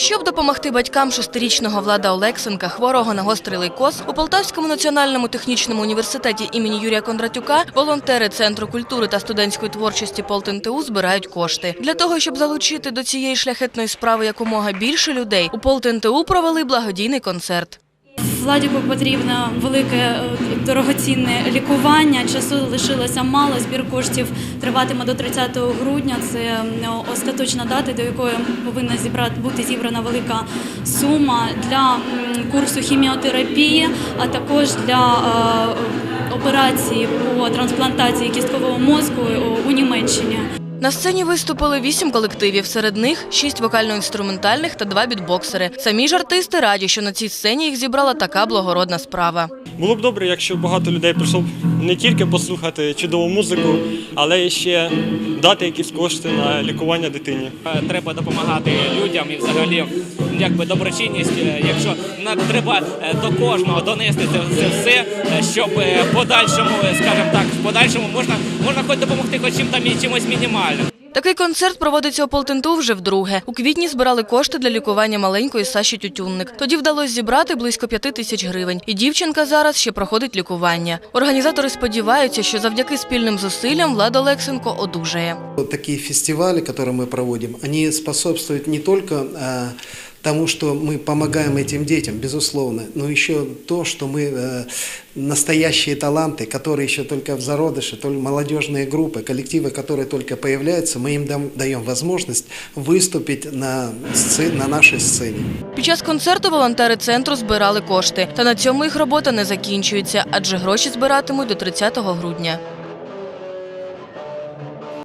Щоб допомогти батькам шестирічного Влада Олексенка, хворого на гострий лейкоз, у Полтавському національному технічному університеті імені Юрія Кондратюка волонтери Центру культури та студентської творчості ПолтНТУ збирають кошти. Для того, щоб залучити до цієї шляхетної справи якомога більше людей, у ПолтНТУ провели благодійний концерт. Владіку потрібно велике е, дорогоцінне лікування. Часу лишилося мало. Збір коштів триватиме до 30 грудня. Це остаточна дата, до якої повинна зібрати бути зібрана велика сума для курсу хіміотерапії, а також для е, операції по трансплантації кісткового мозку у Німеччині. На сцені виступили вісім колективів, серед них шість вокально-інструментальних та два бітбоксери. Самі ж артисти раді, що на цій сцені їх зібрала така благородна справа. Було б добре, якщо багато людей прийшло б не тільки послухати чудову музику, але й ще дати якісь кошти на лікування дитині. Е, Треба допомагати людям і взагалі якби доброчинність, е, якщо на- треба е, до кожного донести це, це все, е, щоб е, в подальшому, е, скажімо так, в подальшому можна, можна хоч допомогти хоч чим там і чимось мінімальним. Такий концерт проводиться у Полтенту вже вдруге. У квітні збирали кошти для лікування маленької Саші Тютюнник. Тоді вдалося зібрати близько п'яти тисяч гривень. І дівчинка зараз ще проходить лікування. Організатори сподіваються, що завдяки спільним зусиллям Влад Олексенко одужає. Вот такие фестивали, которые мы проводим, они способствуют не только э, тому, что мы помогаем этим детям, безусловно, но еще то, что мы э, настоящие таланты, которые еще только в зародыше, то ли молодежные группы, коллективы, которые только появляются, мы им дам- даем возможность выступить на, сце- на нашей сцене. Під час концерту волонтери центру збирали кошти. Та на цьому їх робота не закінчується, адже гроші збиратимуть до 30 грудня.